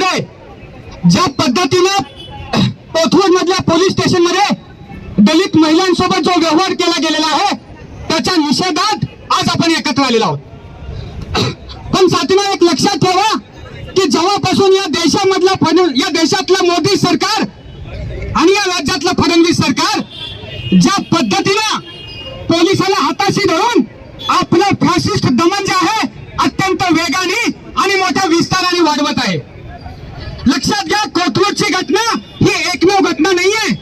मध्ये ज्या पद्धतीनं कोथरूड मधल्या पोलीस स्टेशनमध्ये दलित महिलांसोबत जो व्यवहार केला गेलेला आहे त्याच्या निषेधात आज आपण एकत्र आलेलो आहोत. पण साथीनं एक लक्षात ठेवा की जेव्हापासून या देशामधलं या देशातलं मोदी सरकार आणि या राज्यातलं फडणवीस सरकार ज्या पद्धतीनं पोलिसाला हाताशी धरून आपलं फॅसिस्ट दमन जे आहे अत्यंत वेगाने आणि मोठ्या विस्ताराने वाढवत आहे. घ्या घटना ही एकमेव घटना नाहीये.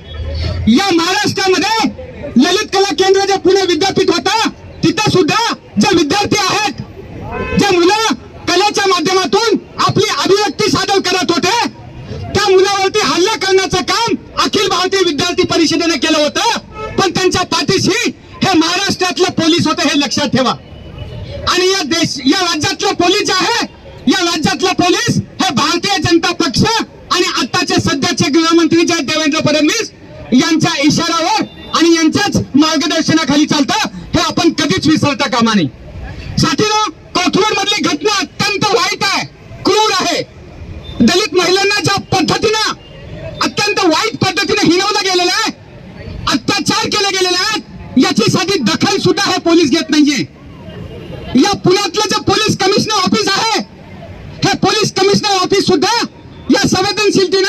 या महाराष्ट्रामध्ये ललित कला केंद्र जे पुणे विद्यापीठ होता तिथं सुद्धा जे विद्यार्थी आहेत जे मुलं कलेच्या माध्यमातून आपली अभिव्यक्ती सादर करत होते त्या मुलावरती हल्ला करण्याचं काम अखिल भारतीय विद्यार्थी परिषदेने केलं होतं. पण त्यांच्या पाठीशी हे महाराष्ट्रातलं पोलीस होते हे लक्षात ठेवा. आणि या देश या राज्यातलं पोलीस जे आहे या राज्यातलं पोलीस यांच्या इशाऱ्यावर आणि यांच्याच मार्गदर्शनाखाली चालतं हे आपण कधीच विसरता कामा नये. साथीनं कोथरूड मधली घटना अत्यंत वाईट आहे क्रूर आहे. दलित महिलांना ज्या पद्धतीनं अत्यंत वाईट पद्धतीने हिनवलं गेलेलं आहे अत्याचार केले गेलेले आहेत याची साधी दखल सुद्धा हे पोलीस घेत नाहीये. या पुण्यातलं जे पोलीस कमिशनर ऑफिस आहे हे पोलीस कमिशनर ऑफिस सुद्धा या संवेदनशील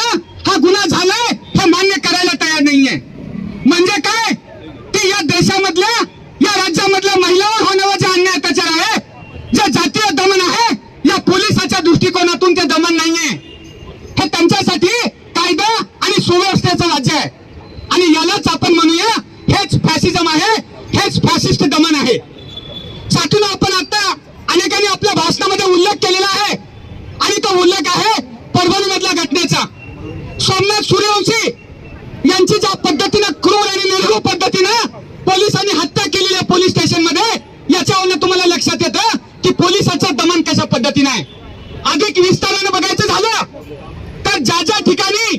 हा गुन्हा झालाय हे मान्य करायला तयार नाहीये म्हणजे काय की या देशामधल्या या राज्यामधल्या महिलांवर होणारा जे अन्याय अत्याचार आहे जे जातीय दमन आहे या पोलिसाच्या दृष्टिकोनातून ते दमन नाहीये हे त्यांच्यासाठी कायदा आणि राज्य आहे. आणि यालाच आपण म्हणूया हेच फॅसिझम आहे हेच फॅसिस्ट दमन आहे. साठून आपण आता अनेकांनी आपल्या भाषणामध्ये उल्लेख केलेला आहे. आणि तो उल्लेख आहे परभणी मधल्या घटनेचा. सोमनाथ सूर्यवंशी यांची ज्या पद्धतीनं क्रूर आणि निर्घ पद्धतीनं पोलिसांनी हत्या केलेली आहे पोलीस स्टेशनमध्ये याच्यावरनं तुम्हाला लक्षात येतं की पोलीस दमन कशा पद्धतीनं आहे अधिक विस्ताराने बघायचं झालं तर ज्या ज्या ठिकाणी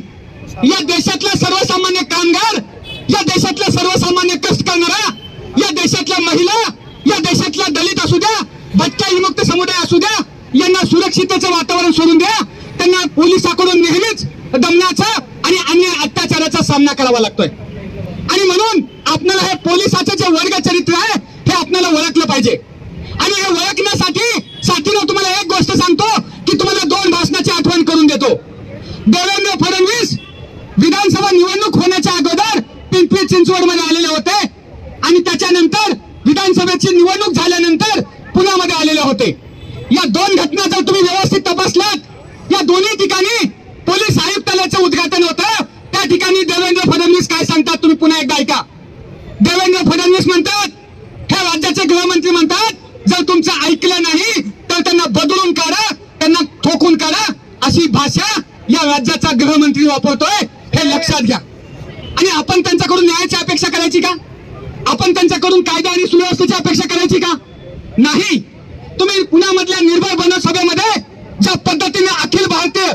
या देशातला सर्वसामान्य कामगार या देशातला सर्वसामान्य कष्ट करणारा या देशातल्या महिला या देशातला दलित असू द्या बच्चा विमुक्त समुदाय असू द्या यांना सुरक्षिततेचं वातावरण सोडून द्या. त्यांना पोलिसाकडून नेहमीच दमनाचा आणि अन्य अत्याचाराचा सामना करावा लागतोय. आणि म्हणून आपल्याला हे पोलिसाचं जे वर्ग चरित्र आहे हे आपल्याला ओळखलं पाहिजे आणि हे ओळखण्यासाठी साथीनं तुम्हाला एक गोष्ट सांगतो की तुम्हाला दोन भाषणाची आठवण करून देतो देवेंद्र फडणवीस विधानसभा निवडणूक अगोदर पिंपरी चिंचवडमध्ये आलेले होते. आणि त्याच्यानंतर विधानसभेची निवडणूक झाल्यानंतर पुण्यामध्ये आलेले होते. या दोन घटना जर तुम्ही व्यवस्थित तपासलात या दोन्ही ठिकाणी पोलीस आयुक्तालयाचं उद्घाटन होतं. त्या ठिकाणी देवेंद्र फडणवीस काय सांगतात तुम्ही पुन्हा एकदा ऐका. देवेंद्र फडणवीस म्हणतात हे राज्याचे गृहमंत्री म्हणतात जर तुमचं ऐकलं नाही तर त्यांना बदलून काढा त्यांना ठोकून काढा. अशी भाषा या राज्याचा गृहमंत्री वापरतोय. हे लक्षात घ्या. आणि आपण त्यांच्याकडून न्यायाची अपेक्षा करायची का? आपण त्यांच्याकडून कायदा आणि सुव्यवस्थेची अपेक्षा करायची का? नाही. तुम्ही पुण्यामधल्या निर्भय बन सभेमध्ये ज्या पद्धतीने अखिल भारतीय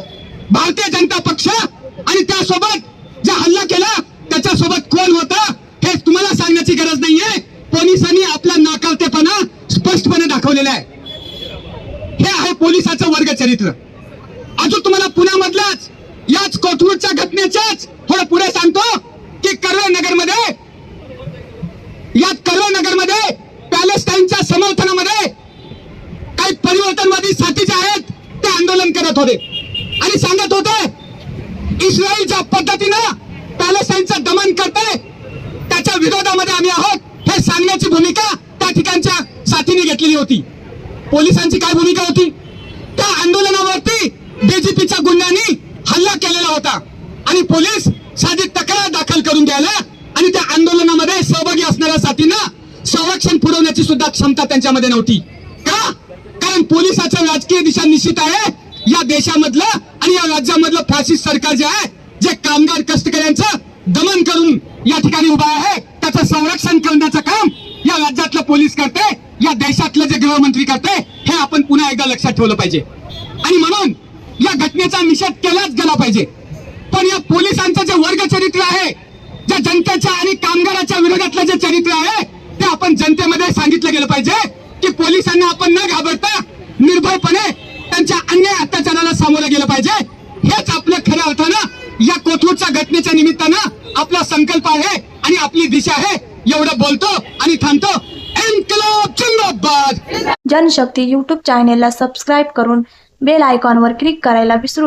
भारतीय जनता पक्ष आणि त्यासोबत जे हल्ला केला त्याच्यासोबत कोण होतं हे तुम्हाला सांगण्याची गरज नाहीये. पोलिसांनी आपला नाकारतेपणा स्पष्टपणे दाखवलेला आहे. हे आहे पोलिसाचं वर्ग चरित्र अजून तुम्हाला पुण्यामधल्याच याच कोथरूडच्या घटनेच्याच थोडं पुढे सांगतो. की कर्वे नगरमध्ये या कर्वे नगरमध्ये पॅलेस्टाईनच्या समर्थनामध्ये काही परिवर्तनवादी साथी जे आहेत ते आंदोलन करत होते. आणि सांगत होते इस्रायल ज्या पद्धतीनं पॅलेस्टाईनचं दमन करते त्याच्या विरोधामध्ये आम्ही आहोत हे सांगण्याची भूमिका त्या ठिकाणच्या साथीने घेतलेली होती. पोलिसांची काय भूमिका होती? त्या आंदोलनावरती डीजीपीच्या गुन्ह्यांनी हल्ला केलेला होता. आणि पोलीस करून द्यायला आणि त्या आंदोलनामध्ये सहभागी असणाऱ्या साथींना संरक्षण पुरवण्याची सुद्धा क्षमता त्यांच्यामध्ये नव्हती. का? कारण पोलिसाचं राजकीय दिशा निश्चित आहे. या देशामधलं आणि या राज्यामधलं फॅसिस्ट सरकार जे आहे जे कामगार कष्टकऱ्यांचं दमन करून या ठिकाणी उभा आहे त्याचं संरक्षण करण्याचं काम या राज्यातलं पोलीस करते या देशातलं जे गृहमंत्री करते हे आपण पुन्हा एकदा लक्षात ठेवलं पाहिजे. आणि म्हणून या घटनेचा निषेध केलाच गेला पाहिजे. पण या पोलिसांचं जे वर्ग चरित्र आहे त्या जनतेच्या आणि कामगाराच्या विरोधातलं जे चरित्र आहे ते आपण जनतेमध्ये सांगितलं गेलं पाहिजे की पोलिसांना आपण न घाबरता निर्भयपणे त्यांच्या अन्याय अत्याचाराला सामोरं गेलं पाहिजे. घटनेच्या निमित्तानं आपला संकल्प आहे आणि आपली दिशा आहे. एवढं बोलतो आणि थांबतो. जनशक्ती युट्यूब चॅनेलला सबस्क्राईब करून बेल आयकॉनवर क्लिक करायला विसरू